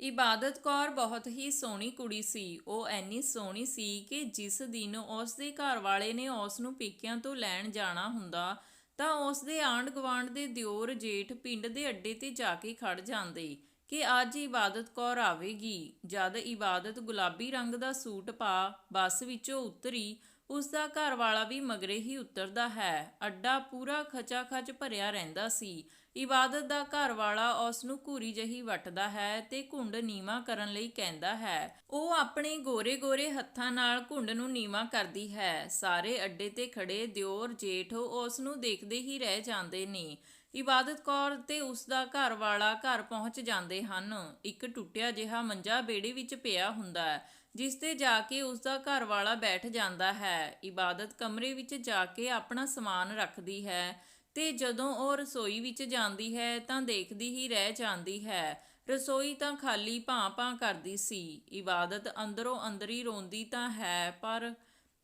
ਇਬਾਦਤ ਕੌਰ ਬਹੁਤ ਹੀ ਸੋਹਣੀ ਕੁੜੀ ਸੀ। ਉਹ ਐਨੀ ਸੋਹਣੀ ਸੀ ਕਿ ਜਿਸ ਦਿਨ ਉਸ ਦੇ ਘਰ ਵਾਲੇ ਨੇ ਉਸ ਨੂੰ ਪੇਕਿਆਂ ਤੋਂ ਲੈਣ ਜਾਣਾ ਹੁੰਦਾ, ਤਾਂ ਉਸ ਦੇ ਆਂਢ ਗੁਆਂਢ ਦੇ ਦਿਓਰ ਜੇਠ ਪਿੰਡ ਦੇ ਅੱਡੇ ਤੇ ਜਾ ਕੇ ਖੜ ਜਾਂਦੇ ਕਿ ਅੱਜ ਇਬਾਦਤ ਕੌਰ ਆਵੇਗੀ। ਜਦ ਇਬਾਦਤ ਗੁਲਾਬੀ ਰੰਗ ਦਾ ਸੂਟ ਪਾ ਬੱਸ ਵਿੱਚੋਂ ਉਤਰੀ ਉਸ ਦਾ ਘਰ ਵਾਲਾ ਵੀ ਮਗਰੇ ਹੀ ਉਤਰਦਾ ਹੈ। ਅੱਡਾ ਪੂਰਾ ਖਚਾ ਖਚ ਭਰਿਆ ਰਹਿੰਦਾ ਸੀ। ਇਬਾਦਤ ਦਾ ਘਰ ਵਾਲਾ ਉਸ ਨੂੰ ਘੂਰੀ ਜਹੀ ਵੱਟਦਾ ਹੈ ਤੇ ਘੁੰਡ ਨੀਵਾ ਕਰਨ ਲਈ ਕਹਿੰਦਾ ਹੈ। ਉਹ ਆਪਣੇ ਗੋਰੇ-ਗੋਰੇ ਹੱਥਾਂ ਨਾਲ ਘੁੰਡ ਨੂੰ ਨੀਵਾ ਕਰਦੀ ਹੈ। ਸਾਰੇ ਅੱਡੇ ਤੇ ਖੜੇ ਦਿਓਰ ਜੇਠ ਉਸ ਨੂੰ ਦੇਖਦੇ ਹੀ ਰਹਿ ਜਾਂਦੇ ਨੇ। ਇਬਾਦਤ ਕੌਰ ਤੇ ਉਸ ਦਾ ਘਰ ਵਾਲਾ ਘਰ ਪਹੁੰਚ ਜਾਂਦੇ ਹਨ। ਇੱਕ ਟੁੱਟਿਆ ਜਿਹਾ ਮੰਜਾ ਬੇੜੇ ਵਿੱਚ ਪਿਆ ਹੁੰਦਾ ਹੈ। ਜਿਸ ਤੇ ਜਾ ਕੇ ਉਸ ਦਾ ਘਰ ਵਾਲਾ ਬੈਠ ਜਾਂਦਾ ਹੈ। ਇਬਾਦਤ ਕਮਰੇ ਵਿੱਚ ਜਾ ਕੇ ਆਪਣਾ ਸਮਾਨ ਰੱਖਦੀ ਹੈ ਤੇ ਜਦੋਂ ਉਹ ਰਸੋਈ ਵਿੱਚ ਜਾਂਦੀ ਹੈ ਤਾਂ ਦੇਖਦੀ ਹੀ ਰਹਿ ਜਾਂਦੀ ਹੈ। ਰਸੋਈ ਤਾਂ ਖਾਲੀ ਭਾਂ-ਭਾਂ ਕਰਦੀ ਸੀ। ਇਬਾਦਤ ਅੰਦਰੋਂ ਅੰਦਰੀ ਰੋਂਦੀ ਤਾਂ ਹੈ, ਪਰ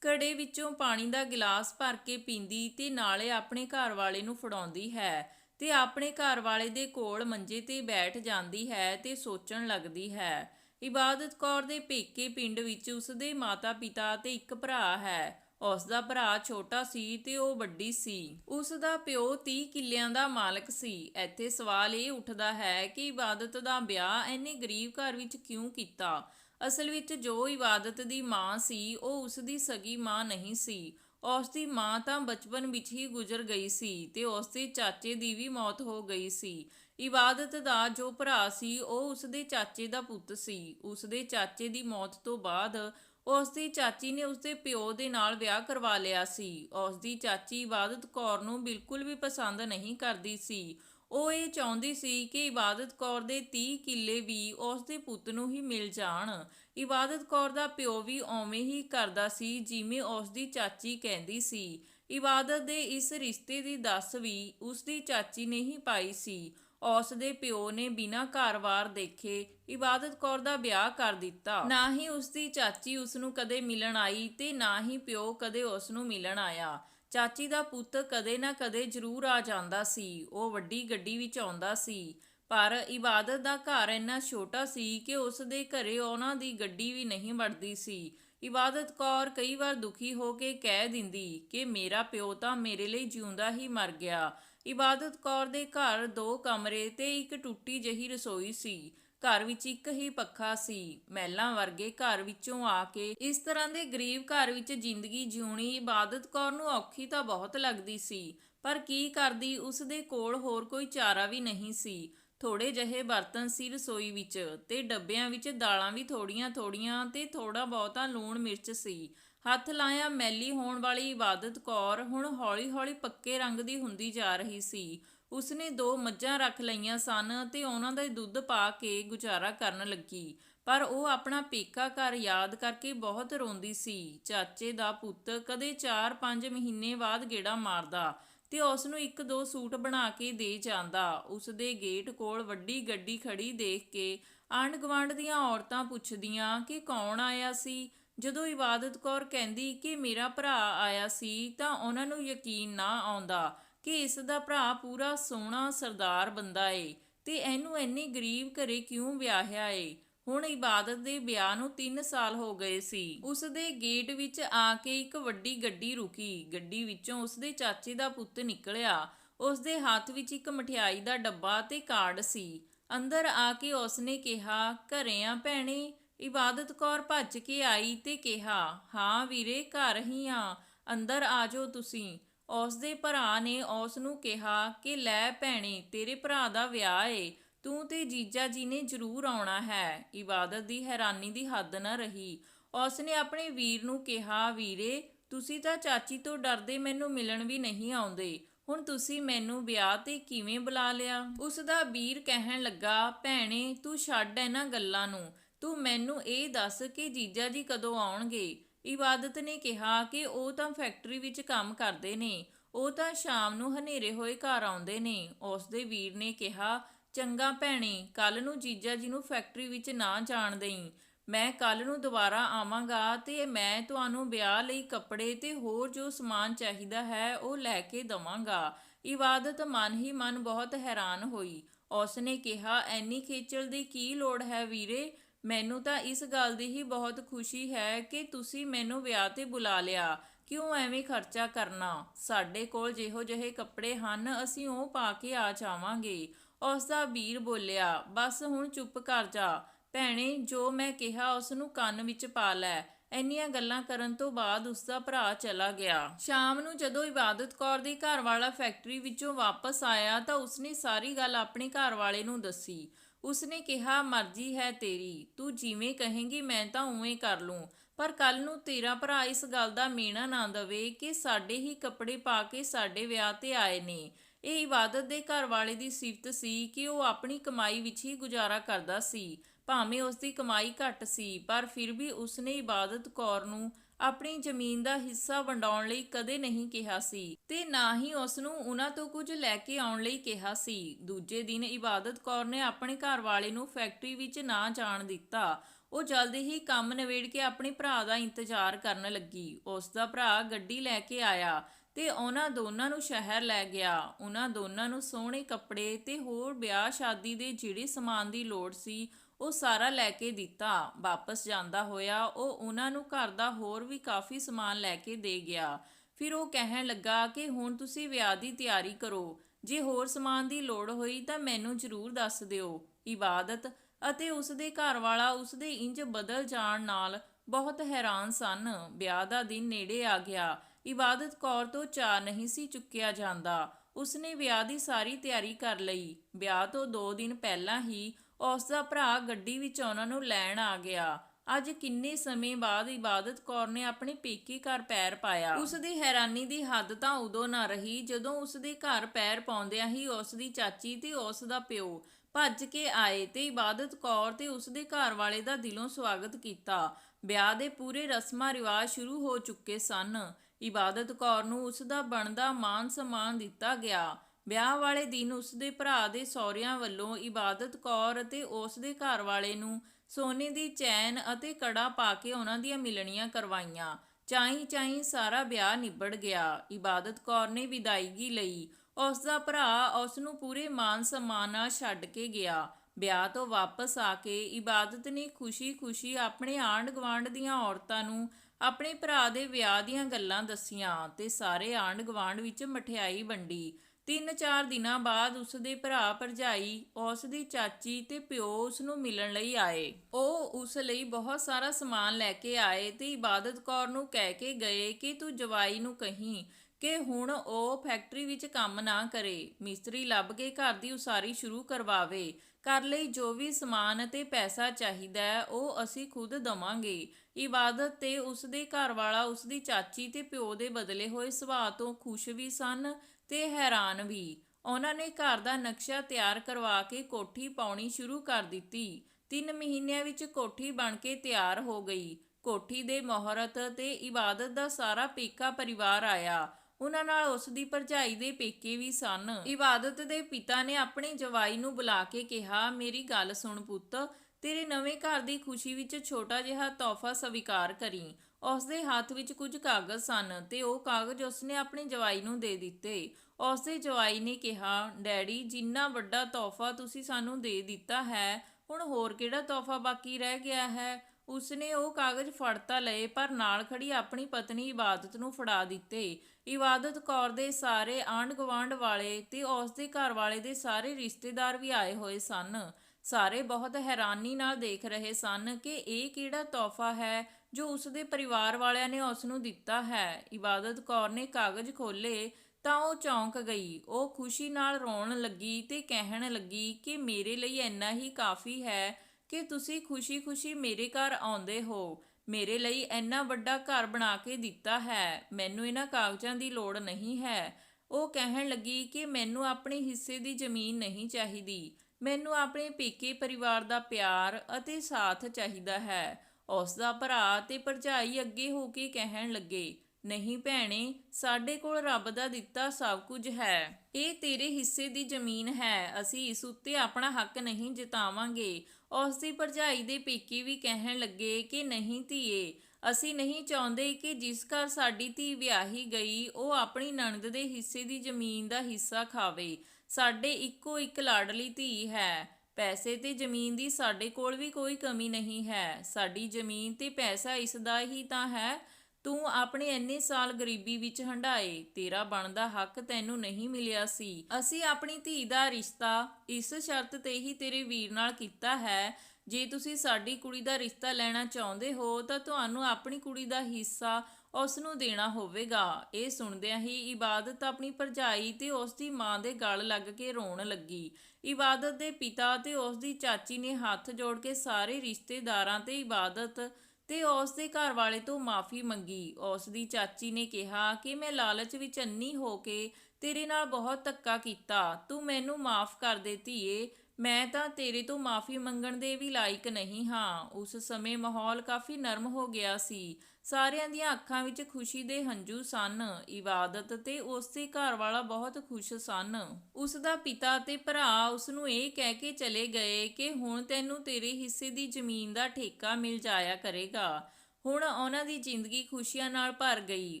ਕੜੇ ਵਿੱਚੋਂ ਪਾਣੀ ਦਾ ਗਿਲਾਸ ਭਰ ਕੇ ਪੀਂਦੀ ਤੇ ਨਾਲੇ ਆਪਣੇ ਘਰ ਵਾਲੇ ਨੂੰ ਫੜਾਉਂਦੀ ਹੈ ਤੇ ਆਪਣੇ ਘਰ ਵਾਲੇ ਦੇ ਕੋਲ ਮੰਜੇ ਤੇ ਬੈਠ ਜਾਂਦੀ ਹੈ ਤੇ ਸੋਚਣ ਲੱਗਦੀ ਹੈ। ਇਬਾਦਤ ਕੌਰ ਦੇ ਪੇਕੇ ਪਿੰਡ ਵਿੱਚ ਉਸਦੇ ਮਾਤਾ-ਪਿਤਾ ਤੇ ਇੱਕ ਭਰਾ ਹੈ। ਉਸ ਦਾ ਭਰਾ ਛੋਟਾ ਸੀ ਤੇ ਉਹ ਵੱਡੀ ਸੀ। ਉਸ ਦਾ ਪਿਓ 30 ਕਿੱਲਿਆਂ ਦਾ ਮਾਲਕ ਸੀ। ਇੱਥੇ ਸਵਾਲ ਇਹ ਉੱਠਦਾ ਹੈ ਕਿ ਇਬਾਦਤ ਦਾ ਵਿਆਹ ਇੰਨੇ ਗਰੀਬ ਘਰ ਵਿੱਚ ਕਿਉਂ ਕੀਤਾ? ਅਸਲ ਵਿੱਚ ਜੋ ਇਬਾਦਤ ਦੀ ਮਾਂ ਸੀ, ਉਹ ਉਸ ਦੀ ਸਗੀ ਮਾਂ ਨਹੀਂ ਸੀ। ਉਸ ਦੀ ਮਾਂ ਤਾਂ ਬਚਪਨ ਵਿੱਚ ਹੀ ਗੁਜ਼ਰ ਗਈ ਸੀ ਤੇ ਉਸ ਦੇ ਚਾਚੇ ਦੀ ਵੀ ਮੌਤ ਹੋ ਗਈ ਸੀ। ਇਬਾਦਤ ਦਾ ਜੋ ਭਰਾ ਸੀ, ਉਹ ਉਸ ਦੇ ਚਾਚੇ ਦਾ ਪੁੱਤ ਸੀ। ਉਸ ਦੇ ਚਾਚੇ ਦੀ ਮੌਤ ਤੋਂ ਬਾਅਦ ਉਸ ਦੀ ਚਾਚੀ ਨੇ ਉਸ ਦੇ ਪਿਓ ਦੇ ਨਾਲ ਵਿਆਹ ਕਰਵਾ ਲਿਆ ਸੀ। ਉਸ ਦੀ ਚਾਚੀ ਇਬਾਦਤ ਕੌਰ ਨੂੰ ਬਿਲਕੁਲ ਵੀ ਪਸੰਦ ਨਹੀਂ ਕਰਦੀ ਸੀ। ਉਹ ਇਹ ਚਾਹੁੰਦੀ ਸੀ ਕਿ ਇਬਾਦਤ ਕੌਰ ਦੇ 30 ਕਿੱਲੇ ਵੀ ਉਸ ਦੇ ਪੁੱਤ ਨੂੰ ਹੀ ਮਿਲ ਜਾਣ। ਇਬਾਦਤ ਕੌਰ ਦਾ ਪਿਓ ਵੀ ਓਵੇਂ ਹੀ ਕਰਦਾ ਸੀ ਜਿਵੇਂ ਉਸ ਦੀ ਚਾਚੀ ਕਹਿੰਦੀ ਸੀ। ਇਬਾਦਤ ਦੇ ਇਸ ਰਿਸ਼ਤੇ ਦੀ ਦੱਸ ਵੀ ਉਸ ਦੀ ਚਾਚੀ ਨੇ ਹੀ ਪਾਈ ਸੀ। ਉਸ ਦੇ ਪਿਓ ਨੇ ਬਿਨਾਂ ਘਰ-ਵਾਰ ਦੇਖੇ ਇਬਾਦਤ ਕੌਰ ਦਾ ਵਿਆਹ ਕਰ ਦਿੱਤਾ। ਨਾ ਹੀ ਉਸ ਦੀ ਚਾਚੀ ਉਸ ਨੂੰ ਕਦੇ ਮਿਲਣ ਆਈ ਤੇ ਨਾ ਹੀ ਪਿਓ ਕਦੇ ਉਸ ਨੂੰ ਮਿਲਣ ਆਇਆ। ਚਾਚੀ ਦਾ ਪੁੱਤ ਕਦੇ ਨਾ ਕਦੇ ਜ਼ਰੂਰ ਆ ਜਾਂਦਾ ਸੀ, ਉਹ ਵੱਡੀ ਗੱਡੀ ਵਿੱਚ ਆਉਂਦਾ ਸੀ। ਪਰ ਇਬਾਦਤ ਦਾ ਘਰ ਇੰਨਾ ਛੋਟਾ ਸੀ ਕਿ ਉਸ ਦੇ ਘਰੇ ਉਹਨਾਂ ਦੀ ਗੱਡੀ ਵੀ ਨਹੀਂ ਵੜਦੀ ਸੀ। ਇਬਾਦਤ ਕੌਰ ਕਈ ਵਾਰ ਦੁਖੀ ਹੋ ਕੇ ਕਹਿ ਦਿੰਦੀ ਕਿ, ਮੇਰਾ ਪਿਓ ਤਾਂ ਮੇਰੇ ਲਈ ਜਿਉਂਦਾ ਹੀ ਮਰ ਗਿਆ। ਇਬਾਦਤ ਕੌਰ ਦੇ ਘਰ ਦੋ ਕਮਰੇ ਤੇ ਇੱਕ ਟੁੱਟੀ ਜਹੀ ਰਸੋਈ ਸੀ। ਘਰ ਵਿੱਚ ਇੱਕ ਹੀ ਪੱਖਾ ਸੀ। ਮਹਿਲਾਂ ਵਰਗੇ ਘਰ ਵਿੱਚੋਂ ਆ ਕੇ ਇਸ ਤਰ੍ਹਾਂ ਦੇ ਗਰੀਬ ਘਰ ਵਿੱਚ ਜ਼ਿੰਦਗੀ ਜਿਉਣੀ ਇਬਾਦਤ ਕੌਰ ਨੂੰ ਔਖੀ ਤਾਂ ਬਹੁਤ ਲੱਗਦੀ ਸੀ, ਪਰ ਕੀ ਕਰਦੀ ਉਸ ਦੇ ਕੋਲ ਹੋਰ ਕੋਈ ਚਾਰਾ ਵੀ ਨਹੀਂ ਸੀ। ਥੋੜੇ ਜਿਹੇ ਬਰਤਨ ਸੀ ਰਸੋਈ ਵਿੱਚ ਤੇ ਡੱਬਿਆਂ ਵਿੱਚ ਦਾਲਾਂ ਵੀ ਥੋੜੀਆਂ ਥੋੜੀਆਂ ਤੇ ਥੋੜਾ ਬਹੁਤਾ ਲੂਣ ਮਿਰਚ ਸੀ। ਹੱਥ ਲਾਇਆ ਮੈਲੀ ਹੋਣ ਵਾਲੀ ਇਬਾਦਤ ਕੌਰ ਹੁਣ ਹੌਲੀ-ਹੌਲੀ ਪੱਕੇ ਰੰਗ ਦੀ ਹੁੰਦੀ ਜਾ ਰਹੀ ਸੀ। ਉਸਨੇ ਦੋ ਮੱਝਾਂ ਰੱਖ ਲਈਆਂ ਸਨ ਤੇ ਉਹਨਾਂ ਦਾ ਦੁੱਧ ਪਾ ਕੇ ਗੁਜ਼ਾਰਾ ਕਰਨ ਲੱਗੀ। ਪਰ ਉਹ ਆਪਣਾ ਪੇਕਾ ਘਰ ਯਾਦ ਕਰਕੇ ਬਹੁਤ ਰੋਂਦੀ ਸੀ। ਚਾਚੇ ਦਾ ਪੁੱਤ ਕਦੇ 4-5 ਮਹੀਨੇ ਬਾਅਦ ਗੇੜਾ ਮਾਰਦਾ ਤੇ ਉਸ ਨੂੰ ਇੱਕ ਦੋ ਸੂਟ ਬਣਾ ਕੇ ਦੇ ਜਾਂਦਾ। ਉਸ ਦੇ ਗੇਟ ਕੋਲ ਵੱਡੀ ਗੱਡੀ ਖੜੀ ਦੇਖ ਕੇ ਆਂਢ ਗੁਆਂਢ ਦੀਆਂ ਔਰਤਾਂ ਪੁੱਛਦੀਆਂ ਕਿ ਕੌਣ ਆਇਆ ਸੀ? ਜਦੋਂ ਇਬਾਦਤ ਕੌਰ ਕਹਿੰਦੀ ਕਿ ਮੇਰਾ ਭਰਾ ਆਇਆ ਸੀ ਤਾਂ ਉਹਨਾਂ ਨੂੰ ਯਕੀਨ ਨਾ ਆਉਂਦਾ ਕਿ ਇਸ ਦਾ ਭਰਾ ਪੂਰਾ ਸੋਹਣਾ ਸਰਦਾਰ ਬੰਦਾ ਏ ਤੇ ਇਹਨੂੰ ਇੰਨੀ ਗਰੀਬ ਘਰੇ ਕਿਉਂ ਵਿਆਹਿਆ ਏ? ਹੁਣ ਇਬਾਦਤ ਦੇ ਵਿਆਹ ਨੂੰ 3 ਸਾਲ ਹੋ ਗਏ ਸੀ। ਉਸ ਦੇ ਗੇਟ ਵਿੱਚ ਆ ਕੇ ਇੱਕ ਵੱਡੀ ਗੱਡੀ ਰੁਕੀ। ਗੱਡੀ ਵਿੱਚੋਂ ਉਸ ਦੇ ਚਾਚੇ ਦਾ ਪੁੱਤ ਨਿਕਲਿਆ। ਉਸ ਦੇ ਹੱਥ ਵਿੱਚ ਇੱਕ ਮਠਿਆਈ ਦਾ ਡੱਬਾ ਤੇ ਕਾਰਡ ਸੀ। ਅੰਦਰ ਆ ਕੇ ਉਸਨੇ ਕਿਹਾ, ਘਰੇ ਆ ਭੈਣੇ ਇਬਾਦਤ ਕੌਰ ਭੱਜ ਕੇ ਆਈ ਤੇ ਕਿਹਾ, ਹਾਂ ਵੀਰੇ, ਘਰ ਹੀ ਆ, ਅੰਦਰ ਆ ਜਾਓ ਤੁਸੀਂ। ਉਸ ਦੇ ਭਰਾ ਨੇ ਉਸ ਨੂੰ ਕਿਹਾ ਕਿ, ਲੈ ਭੈਣੇ, ਤੇਰੇ ਭਰਾ ਦਾ ਵਿਆਹ ਏ, ਤੂੰ ਤੇ ਜੀਜਾ ਜੀ ਨੇ ਜ਼ਰੂਰ ਆਉਣਾ ਹੈ। ਇਬਾਦਤ ਦੀ ਹੈਰਾਨੀ ਦੀ ਹੱਦ ਨਾ ਰਹੀ। ਉਸ ਨੇ ਆਪਣੇ ਵੀਰ ਨੂੰ ਕਿਹਾ, ਵੀਰੇ, ਤੁਸੀਂ ਤਾਂ ਚਾਚੀ ਤੋਂ ਡਰਦੇ ਮੈਨੂੰ ਮਿਲਣ ਵੀ ਨਹੀਂ ਆਉਂਦੇ। ਹੁਣ ਤੁਸੀਂ ਮੈਨੂੰ ਵਿਆਹ ਤੇ ਕਿਵੇਂ ਬੁਲਾ ਲਿਆ? ਉਸ ਦਾ ਵੀਰ ਕਹਿਣ ਲੱਗਾ, ਭੈਣੇ, ਤੂੰ ਛੱਡ ਇਹਨਾਂ ਗੱਲਾਂ ਨੂੰ। ਤੂੰ ਮੈਨੂੰ ਇਹ ਦੱਸ ਕਿ ਜੀਜਾ ਜੀ ਕਦੋਂ ਆਉਣਗੇ? ਇਬਾਦਤ ਨੇ ਕਿਹਾ ਕਿ ਉਹ ਤਾਂ ਫੈਕਟਰੀ ਵਿੱਚ ਕੰਮ ਕਰਦੇ ਨੇ। ਉਹ ਤਾਂ ਸ਼ਾਮ ਨੂੰ ਹਨੇਰੇ ਹੋਏ ਘਰ ਆਉਂਦੇ ਨੇ। ਉਸ ਦੇ ਵੀਰ ਨੇ ਕਿਹਾ, ਚੰਗਾ ਭੈਣੇ ਕੱਲ ਨੂੰ ਜੀਜਾ ਜੀ ਨੂੰ ਫੈਕਟਰੀ ਵਿੱਚ ਨਾ ਜਾਣ ਦੇਈ। ਮੈਂ ਕੱਲ ਨੂੰ ਦੁਬਾਰਾ ਆਵਾਂਗਾ ਤੇ ਮੈਂ ਤੁਹਾਨੂੰ ਵਿਆਹ ਲਈ ਕੱਪੜੇ ਤੇ ਹੋਰ ਜੋ ਸਮਾਨ ਚਾਹੀਦਾ ਹੈ, ਉਹ ਲੈ ਕੇ ਦਵਾਂਗਾ। ਇਬਾਦਤ ਮਨ ਹੀ ਮਨ ਬਹੁਤ ਹੈਰਾਨ ਹੋਈ। ਉਸ ਨੇ ਕਿਹਾ, ਐਨੀ ਖੇਚਲ ਦੀ ਕੀ ਲੋੜ ਹੈ ਵੀਰੇ? ਮੈਨੂੰ ਤਾਂ ਇਸ ਗੱਲ ਦੀ ਹੀ ਬਹੁਤ ਖੁਸ਼ੀ ਹੈ ਕਿ ਤੁਸੀਂ ਮੈਨੂੰ ਵਿਆਹ ਤੇ ਬੁਲਾ ਲਿਆ। ਕਿਉਂ ਐਵੇਂ ਖਰਚਾ ਕਰਨਾ? ਸਾਡੇ ਕੋਲ ਜਿਹੋ ਜਿਹੇ ਕੱਪੜੇ ਹਨ, ਅਸੀਂ ਉਹ ਪਾ ਕੇ ਆ ਜਾਵਾਂਗੇ। ਉਸ ਦਾ ਵੀਰ ਬੋਲਿਆ, ਬਸ ਹੁਣ ਚੁੱਪ ਕਰ ਜਾ। ਭੈਣੇ, ਜੋ ਮੈਂ ਕਿਹਾ ਉਸ ਨੂੰ ਕੰਨ ਵਿੱਚ ਪਾ ਲੈ। ਇੰਨੀਆਂ ਗੱਲਾਂ ਕਰਨ ਤੋਂ ਬਾਅਦ ਉਸ ਦਾ ਭਰਾ ਚਲਾ ਗਿਆ। ਸ਼ਾਮ ਨੂੰ ਜਦੋਂ ਇਬਾਦਤ ਕੌਰ ਦੇ ਘਰ ਵਾਲਾ ਫੈਕਟਰੀ ਵਿੱਚੋਂ ਵਾਪਸ ਆਇਆ ਤਾਂ ਉਸਨੇ ਸਾਰੀ ਗੱਲ ਆਪਣੇ ਘਰ ਵਾਲੇ ਨੂੰ ਦੱਸੀ। ਉਸਨੇ ਕਿਹਾ, ਮਰਜ਼ੀ ਹੈ ਤੇਰੀ। ਤੂੰ ਜਿਵੇਂ ਕਹੇਂਗੀ, ਮੈਂ ਤਾਂ ਉਵੇਂ ਕਰ ਲੂੰ। ਪਰ ਕੱਲ ਨੂੰ ਤੇਰਾ ਭਰਾ ਇਸ ਗੱਲ ਦਾ ਮੇਣਾ ਨਾ ਦਵੇ ਕਿ ਸਾਡੇ ਹੀ ਕੱਪੜੇ ਪਾ ਕੇ ਸਾਡੇ ਵਿਆਹ ਤੇ ਆਏ ਨੇ। ਇਹ ਇਬਾਦਤ ਦੇ ਘਰ ਵਾਲੇ ਦੀ ਸਿਫਤ ਸੀ ਕਿ ਉਹ ਆਪਣੀ ਕਮਾਈ ਵਿੱਚ ਹੀ ਗੁਜ਼ਾਰਾ ਕਰਦਾ ਸੀ। ਭਾਵੇਂ ਉਸ ਦੀ ਕਮਾਈ ਘੱਟ ਸੀ, ਪਰ ਫਿਰ ਵੀ ਉਸਨੇ ਇਬਾਦਤ ਕੌਰ ਨੂੰ ਆਪਣੀ ਜ਼ਮੀਨ ਦਾ ਹਿੱਸਾ ਵੰਡਾਉਣ ਲਈ ਕਦੇ ਨਹੀਂ ਕਿਹਾ ਸੀ ਤੇ ਨਾ ਹੀ ਉਸ ਨੂੰ ਉਹਨਾਂ ਤੋਂ ਕੁਝ ਲੈ ਕੇ ਆਉਣ ਲਈ ਕਿਹਾ ਸੀ। ਦੂਜੇ ਦਿਨ ਇਬਾਦਤ ਕੌਰ ਨੇ ਆਪਣੇ ਘਰ ਵਾਲੇ ਨੂੰ ਫੈਕਟਰੀ ਵਿੱਚ ਨਾ ਜਾਣ ਦਿੱਤਾ। ਉਹ ਜਲਦੀ ਹੀ ਕੰਮ ਨਿਬੇੜ ਕੇ ਆਪਣੇ ਭਰਾ ਦਾ ਇੰਤਜ਼ਾਰ ਕਰਨ ਲੱਗੀ। ਉਸ ਦਾ ਭਰਾ ਗੱਡੀ ਲੈ ਕੇ ਆਇਆ ਤੇ ਉਹਨਾਂ ਦੋਨਾਂ ਨੂੰ ਸ਼ਹਿਰ ਲੈ ਗਿਆ। ਉਹਨਾਂ ਦੋਨਾਂ ਨੂੰ ਸੋਹਣੇ ਕੱਪੜੇ ਤੇ ਹੋਰ ਵਿਆਹ ਸ਼ਾਦੀ ਦੇ ਜਿਹੜੇ ਸਮਾਨ ਦੀ ਲੋੜ ਸੀ ਉਹ ਸਾਰਾ ਲੈ ਕੇ ਦਿੱਤਾ, ਵਾਪਸ ਜਾਂਦਾ ਹੋਇਆ, ਉਹ ਉਹਨਾਂ ਨੂੰ ਘਰ ਦਾ ਹੋਰ ਵੀ ਕਾਫੀ ਸਮਾਨ ਲੈ ਕੇ ਦੇ ਗਿਆ। ਫਿਰ ਉਹ ਕਹਿਣ ਲੱਗਾ ਕਿ ਹੁਣ ਤੁਸੀਂ ਵਿਆਹ ਦੀ ਤਿਆਰੀ ਕਰੋ, ਜੇ ਹੋਰ ਸਮਾਨ ਦੀ ਲੋੜ ਹੋਈ ਤਾਂ ਮੈਨੂੰ ਜ਼ਰੂਰ ਦੱਸ ਦਿਓ। ਇਬਾਦਤ ਅਤੇ ਉਸ ਦੇ ਘਰ ਵਾਲਾ ਉਸ ਦੇ ਇੰਜ ਬਦਲ ਜਾਣ ਨਾਲ ਬਹੁਤ ਹੈਰਾਨ ਸਨ। ਵਿਆਹ ਦਾ ਦਿਨ ਨੇੜੇ ਆ ਗਿਆ। ਇਬਾਦਤ ਕੌਰ ਤੋਂ ਚਾਹ ਨਹੀਂ ਸੀ ਚੁੱਕਿਆ ਜਾਂਦਾ। ਉਸਨੇ ਵਿਆਹ ਦੀ ਸਾਰੀ ਤਿਆਰੀ ਕਰ ਲਈ। ਵਿਆਹ ਤੋਂ 2 ਦਿਨ ਪਹਿਲਾਂ ਹੀ ਉਸ ਦਾ ਭਰਾ ਗੱਡੀ ਵਿੱਚ ਉਹਨਾਂ ਨੂੰ ਲੈਣ ਆ ਗਿਆ। ਅੱਜ ਕਿੰਨੇ ਸਮੇਂ ਬਾਅਦ ਇਬਾਦਤ ਕੌਰ ਨੇ ਆਪਣੇ ਪੇਕੇ ਘਰ ਪੈਰ ਪਾਇਆ। ਉਸ ਦੀ ਹੈਰਾਨੀ ਦੀ ਹੱਦ ਤਾਂ ਉਦੋਂ ਨਾ ਰਹੀ ਜਦੋਂ ਉਸ ਦੇ ਘਰ ਪੈਰ ਪਾਉਂਦਿਆਂ ਹੀ ਉਸ ਦੀ ਚਾਚੀ ਤੇ ਉਸ ਦਾ ਪਿਓ ਭੱਜ ਕੇ ਆਏ ਤੇ ਇਬਾਦਤ ਕੌਰ ਤੇ ਉਸ ਦੇ ਘਰ ਵਾਲੇ ਦਾ ਦਿਲੋਂ ਸਵਾਗਤ ਕੀਤਾ। ਵਿਆਹ ਦੇ ਪੂਰੇ ਰਸਮਾਂ ਰਿਵਾਜ ਸ਼ੁਰੂ ਹੋ ਚੁੱਕੇ ਸਨ। ਇਬਾਦਤ ਕੌਰ ਨੂੰ ਉਸ ਦਾ ਬਣਦਾ ਮਾਨ ਸਨਮਾਨ ਦਿੱਤਾ ਗਿਆ। ਵਿਆਹ ਵਾਲੇ ਦਿਨ ਉਸ ਦੇ ਭਰਾ ਦੇ ਸਹੁਰਿਆਂ ਵੱਲੋਂ ਇਬਾਦਤ ਕੌਰ ਅਤੇ ਉਸ ਦੇ ਘਰ ਵਾਲੇ ਨੂੰ ਸੋਨੇ ਦੀ ਚੈਨ ਅਤੇ ਕੜਾ ਪਾ ਕੇ ਉਹਨਾਂ ਦੀਆਂ ਮਿਲਣੀਆਂ ਕਰਵਾਈਆਂ। ਚਾਹੀ ਚਾਹੀ ਸਾਰਾ ਵਿਆਹ ਨਿਬੜ ਗਿਆ। ਇਬਾਦਤ ਕੌਰ ਨੇ ਵਿਦਾਇਗੀ ਲਈ ਉਸ ਦਾ ਭਰਾ ਉਸ ਨੂੰ ਪੂਰੇ ਮਾਨ ਸਨਮਾਨ ਨਾਲ ਛੱਡ ਕੇ ਗਿਆ। ਵਿਆਹ ਤੋਂ ਵਾਪਸ ਆ ਕੇ ਇਬਾਦਤ ਨੇ ਖੁਸ਼ੀ-ਖੁਸ਼ੀ ਆਪਣੇ ਆਂਢ ਗਵਾਂਢ ਦੀਆਂ ਔਰਤਾਂ ਨੂੰ ਆਪਣੇ ਭਰਾ ਦੇ ਵਿਆਹ ਦੀਆਂ ਗੱਲਾਂ ਦੱਸੀਆਂ ਤੇ ਸਾਰੇ ਆਂਢ ਗਵਾਂਢ ਵਿੱਚ ਮਠਿਆਈ ਵੰਡੀ। ਤਿੰਨ ਚਾਰ ਦਿਨਾਂ ਬਾਅਦ ਉਸ ਦੇ ਭਰਾ ਭਰਜਾਈ, ਉਸ ਦੀ ਚਾਚੀ ਤੇ ਪਿਓ ਉਸ ਨੂੰ ਮਿਲਣ ਲਈ ਆਏ। ਉਹ ਉਸ ਲਈ ਬਹੁਤ ਸਾਰਾ ਸਮਾਨ ਲੈ ਕੇ ਆਏ ਤੇ ਇਬਾਦਤ ਕੌਰ ਨੂੰ ਕਹਿ ਕੇ ਗਏ ਕਿ ਤੂੰ ਜਵਾਈ ਨੂੰ ਕਹੀਂ ਕਿ ਹੁਣ ਉਹ ਫੈਕਟਰੀ ਵਿੱਚ ਕੰਮ ਨਾ ਕਰੇ। ਮਿਸਤਰੀ ਲੱਭ ਕੇ ਘਰ ਦੀ ਉਸਾਰੀ ਸ਼ੁਰੂ ਕਰਵਾਵੇ। ਕਰ ਲਈ ਜੋ ਵੀ ਸਮਾਨ ਅਤੇ ਪੈਸਾ ਚਾਹੀਦਾ ਹੈ, ਉਹ ਅਸੀਂ ਖੁਦ ਦਵਾਂਗੇ। ਇਬਾਦਤ ਤੇ ਉਸ ਦੇ ਘਰ ਵਾਲਾ ਉਸ ਦੀ ਚਾਚੀ ਤੇ ਪਿਓ ਦੇ ਬਦਲੇ ਹੋਏ ਸੁਭਾਅ ਤੋਂ ਖੁਸ਼ ਵੀ ਸਨ ਤੇ ਹੈਰਾਨ ਵੀ। ਉਹਨਾਂ ਨੇ ਘਰ ਦਾ ਨਕਸ਼ਾ ਤਿਆਰ ਕਰਵਾ ਕੇ ਕੋਠੀ ਪਾਉਣੀ ਸ਼ੁਰੂ ਕਰ ਦਿੱਤੀ। 3 ਮਹੀਨਿਆਂ ਵਿੱਚ ਕੋਠੀ ਬਣ ਕੇ ਤਿਆਰ ਹੋ ਗਈ। ਕੋਠੀ ਦੇ ਮਹਰਤ ਤੇ ਇਬਾਦਤ ਦਾ ਸਾਰਾ ਪੇਕਾ ਪਰਿਵਾਰ ਆਇਆ। ਉਹਨਾਂ ਨਾਲ ਉਸ ਦੀ ਭਰਜਾਈ ਦੇ ਪੇਕੇ ਵੀ ਸਨ। ਇਬਾਦਤ ਦੇ ਪਿਤਾ ਨੇ ਆਪਣੇ ਜਵਾਈ ਨੂੰ ਬੁਲਾ ਕੇ ਕਿਹਾ, ਮੇਰੀ ਗੱਲ ਸੁਣ ਪੁੱਤ, ਤੇਰੇ ਨਵੇਂ ਘਰ ਦੀ ਖੁਸ਼ੀ ਵਿੱਚ ਛੋਟਾ ਜਿਹਾ ਤੋਹਫਾ ਸਵੀਕਾਰ ਕਰੀ। ਉਸ ਦੇ ਹੱਥ ਵਿੱਚ ਕੁਝ ਕਾਗਜ਼ ਸਨ ਤੇ ਉਹ ਕਾਗਜ਼ ਉਸਨੇ ਆਪਣੇ ਜਵਾਈ ਨੂੰ ਦੇ ਦਿੱਤੇ। ਉਸ ਦੇ ਜਵਾਈ ਨੇ ਕਿਹਾ, ਡੈਡੀ, ਜਿੰਨਾ ਵੱਡਾ ਤੋਹਫਾ ਤੁਸੀਂ ਸਾਨੂੰ ਦੇ ਦਿੱਤਾ ਹੈ, ਹੁਣ ਹੋਰ ਕਿਹੜਾ ਤੋਹਫਾ ਬਾਕੀ ਰਹਿ ਗਿਆ ਹੈ? ਉਸਨੇ ਉਹ ਕਾਗਜ਼ ਫੜ ਤਾਂ ਲਏ, ਪਰ ਨਾਲ ਖੜੀ ਆਪਣੀ ਪਤਨੀ ਇਬਾਦਤ ਨੂੰ ਫੜਾ ਦਿੱਤੇ। ਇਬਾਦਤ ਕੌਰ ਦੇ ਸਾਰੇ ਆਂਢ ਗੁਆਂਢ ਵਾਲੇ ਤੇ ਉਸ ਦੇ ਘਰ ਵਾਲੇ ਦੇ ਸਾਰੇ ਰਿਸ਼ਤੇਦਾਰ ਵੀ ਆਏ ਹੋਏ ਸਨ। ਸਾਰੇ ਬਹੁਤ ਹੈਰਾਨੀ ਨਾਲ ਦੇਖ ਰਹੇ ਸਨ ਕਿ ਇਹ ਕਿਹੜਾ ਤੋਹਫਾ ਹੈ ਜੋ ਉਸ ਦੇ ਪਰਿਵਾਰ ਵਾਲਿਆਂ ਨੇ ਉਸ ਨੂੰ ਦਿੱਤਾ ਹੈ। ਇਬਾਦਤ ਕੌਰ ਨੇ ਕਾਗਜ਼ ਖੋਲੇ ਤਾਂ ਉਹ ਚੌਂਕ ਗਈ। ਉਹ ਖੁਸ਼ੀ ਨਾਲ ਰੋਣ ਲੱਗੀ ਤੇ ਕਹਿਣ ਲੱਗੀ ਕਿ ਮੇਰੇ ਲਈ ਇੰਨਾ ਹੀ ਕਾਫੀ ਹੈ ਕਿ ਤੁਸੀਂ ਖੁਸ਼ੀ-ਖੁਸ਼ੀ ਮੇਰੇ ਘਰ ਆਉਂਦੇ ਹੋ। ਮੇਰੇ ਲਈ ਇੰਨਾ ਵੱਡਾ ਘਰ ਬਣਾ ਕੇ ਦਿੱਤਾ ਹੈ। ਮੈਨੂੰ ਇਹਨਾਂ ਕਾਗਜ਼ਾਂ ਦੀ ਲੋੜ ਨਹੀਂ ਹੈ। ਉਹ ਕਹਿਣ ਲੱਗੀ ਕਿ ਮੈਨੂੰ ਆਪਣੇ ਹਿੱਸੇ ਦੀ ਜ਼ਮੀਨ ਨਹੀਂ ਚਾਹੀਦੀ। ਮੈਨੂੰ ਆਪਣੇ ਪੇਕੇ ਪਰਿਵਾਰ ਦਾ ਪਿਆਰ ਅਤੇ ਸਾਥ ਚਾਹੀਦਾ ਹੈ। ਉਸ ਦਾ ਭਰਾ ਤੇ ਭਰਜਾਈ ਅੱਗੇ ਹੋ ਕੇ ਕਹਿਣ ਲੱਗੇ, ਨਹੀਂ ਭੈਣੇ, ਸਾਡੇ ਕੋਲ ਰੱਬ ਦਾ ਦਿੱਤਾ ਸਭ ਕੁਝ ਹੈ। ਇਹ ਤੇਰੇ ਹਿੱਸੇ ਦੀ ਜ਼ਮੀਨ ਹੈ। ਅਸੀਂ ਇਸ ਉੱਤੇ ਆਪਣਾ ਹੱਕ ਨਹੀਂ ਜਿਤਾਵਾਂਗੇ। ਉਸ ਦੀ ਭਰਜਾਈ ਦੇ ਪੇਕੇ ਵੀ ਕਹਿਣ ਲੱਗੇ ਕਿ, ਨਹੀਂ ਧੀਏ, ਅਸੀਂ ਨਹੀਂ ਚਾਹੁੰਦੇ ਕਿ ਜਿਸ ਘਰ ਸਾਡੀ ਧੀ ਵਿਆਹੀ ਗਈ, ਉਹ ਆਪਣੀ ਨਣਦ ਦੇ ਹਿੱਸੇ ਦੀ ਜ਼ਮੀਨ ਦਾ ਹਿੱਸਾ ਖਾਵੇ। ਸਾਡੇ ਇੱਕੋ ਇੱਕ ਲਾਡਲੀ ਧੀ ਹੈ। ਪੈਸੇ ਤੇ ਜ਼ਮੀਨ ਦੀ ਸਾਡੇ ਕੋਲ ਵੀ ਕੋਈ ਕਮੀ ਨਹੀਂ ਹੈ। ਸਾਡੀ ਜ਼ਮੀਨ ਤੇ ਪੈਸਾ ਇਸ ਦਾ ਹੀ ਤਾਂ ਹੈ, ਤੂੰ ਆਪਣੇ ਇੰਨੇ ਸਾਲ ਗਰੀਬੀ ਵਿੱਚ ਹੰਡਾਏ ਤੇਰਾ ਬਣਦਾ ਹੱਕ ਤੈਨੂੰ ਨਹੀਂ ਮਿਲਿਆ ਸੀ। ਅਸੀਂ ਆਪਣੀ ਧੀ ਦਾ ਰਿਸ਼ਤਾ ਇਸ ਸ਼ਰਤ ਤੇ ਹੀ ਤੇਰੇ ਵੀਰ ਨਾਲ ਕੀਤਾ ਹੈ, ਜੇ ਤੁਸੀਂ ਸਾਡੀ ਕੁੜੀ ਦਾ ਰਿਸ਼ਤਾ ਲੈਣਾ ਚਾਹੁੰਦੇ ਹੋ, ਤਾਂ ਤੁਹਾਨੂੰ ਆਪਣੀ ਕੁੜੀ ਦਾ ਹਿੱਸਾ ਉਸ ਨੂੰ ਦੇਣਾ ਹੋਵੇਗਾ। ਇਹ ਸੁਣਦਿਆਂ ਹੀ ਇਬਾਦਤ ਆਪਣੀ ਭਰਜਾਈ ਤੇ ਉਸ ਦੀ ਮਾਂ ਦੇ ਗਲ ਲੱਗ ਕੇ ਰੋਣ ਲੱਗੀ। ਇਬਾਦਤ ਦੇ ਪਿਤਾ ਤੇ ਉਸ ਦੀ ਚਾਚੀ ਨੇ ਹੱਥ ਜੋੜ ਕੇ ਸਾਰੇ ਰਿਸ਼ਤੇਦਾਰਾਂ ਤੇ ਇਬਾਦਤ ਤੇ ਉਸ ਦੇ ਘਰ ਵਾਲੇ ਤੋਂ ਮਾਫੀ ਮੰਗੀ। ਉਸ ਦੀ ਚਾਚੀ ਨੇ ਕਿਹਾ ਕਿ ਮੈਂ ਲਾਲਚ ਵਿੱਚ ਅੰਨੀ ਹੋ ਕੇ ਤੇਰੇ ਨਾਲ ਬਹੁਤ ਧੱਕਾ ਕੀਤਾ। ਤੂੰ ਮੈਨੂੰ ਮਾਫ ਕਰ ਦੇ ਧੀਏ, ਮੈਂ ਤਾਂ ਤੇਰੇ ਤੋਂ ਮਾਫੀ ਮੰਗਣ ਦੇ ਵੀ ਲਾਇਕ ਨਹੀਂ ਹਾਂ। ਉਸ ਸਮੇਂ ਮਾਹੌਲ ਕਾਫੀ ਨਰਮ ਹੋ ਗਿਆ ਸੀ। ਸਾਰਿਆਂ ਦੀਆਂ ਅੱਖਾਂ ਵਿੱਚ ਖੁਸ਼ੀ ਦੇ ਹੰਝੂ ਸਨ, ਇਬਾਦਤ ਤੇ ਉਸਦੇ ਘਰ ਵਾਲਾ ਬਹੁਤ ਖੁਸ਼ ਸਨ। ਉਸ ਦਾ ਪਿਤਾ ਤੇ ਭਰਾ ਉਸ ਨੂੰ ਇਹ ਕਹਿ ਕੇ ਚਲੇ ਗਏ ਕਿ ਹੁਣ ਤੈਨੂੰ ਤੇਰੇ ਹਿੱਸੇ ਦੀ ਜ਼ਮੀਨ ਦਾ ਠੇਕਾ ਮਿਲ ਜਾਇਆ ਕਰੇਗਾ। ਹੁਣ ਉਹਨਾਂ ਦੀ ਜ਼ਿੰਦਗੀ ਖੁਸ਼ੀਆਂ ਨਾਲ ਭਰ ਗਈ।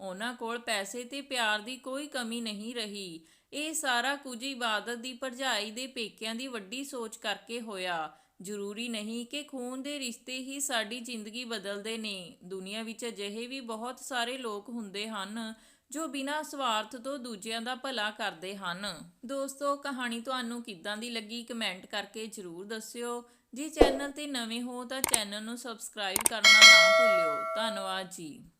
ਉਹਨਾਂ ਕੋਲ ਪੈਸੇ ਤੇ ਪਿਆਰ ਦੀ ਕੋਈ ਕਮੀ ਨਹੀਂ ਰਹੀ। ਇਹ ਸਾਰਾ ਕੁਝ ਇਬਾਦਤ ਦੀ ਭਰਜਾਈ ਦੇ ਪੇਕਿਆਂ ਦੀ ਵੱਡੀ ਸੋਚ ਕਰਕੇ ਹੋਇਆ। ਜ਼ਰੂਰੀ ਨਹੀਂ ਕਿ ਖੂਨ ਦੇ ਰਿਸ਼ਤੇ ਹੀ ਸਾਡੀ ਜ਼ਿੰਦਗੀ ਬਦਲਦੇ ਨੇ। ਦੁਨੀਆ ਵਿੱਚ ਅਜਿਹੇ ਵੀ ਬਹੁਤ ਸਾਰੇ ਲੋਕ ਹੁੰਦੇ ਹਨ, ਜੋ ਬਿਨਾਂ ਸਵਾਰਥ ਤੋਂ ਦੂਜਿਆਂ ਦਾ ਭਲਾ ਕਰਦੇ ਹਨ। ਦੋਸਤੋ, ਕਹਾਣੀ ਤੁਹਾਨੂੰ ਕਿੱਦਾਂ ਦੀ ਲੱਗੀ ਕਮੈਂਟ ਕਰਕੇ ਜਰੂਰ ਦੱਸਿਓ। ਜੇ ਚੈਨਲ ਤੇ ਨਵੇਂ ਹੋ ਤਾਂ ਚੈਨਲ ਨੂੰ ਸਬਸਕ੍ਰਾਈਬ ਕਰਨਾ ਨਾ ਭੁੱਲਿਓ। ਧੰਨਵਾਦ ਜੀ।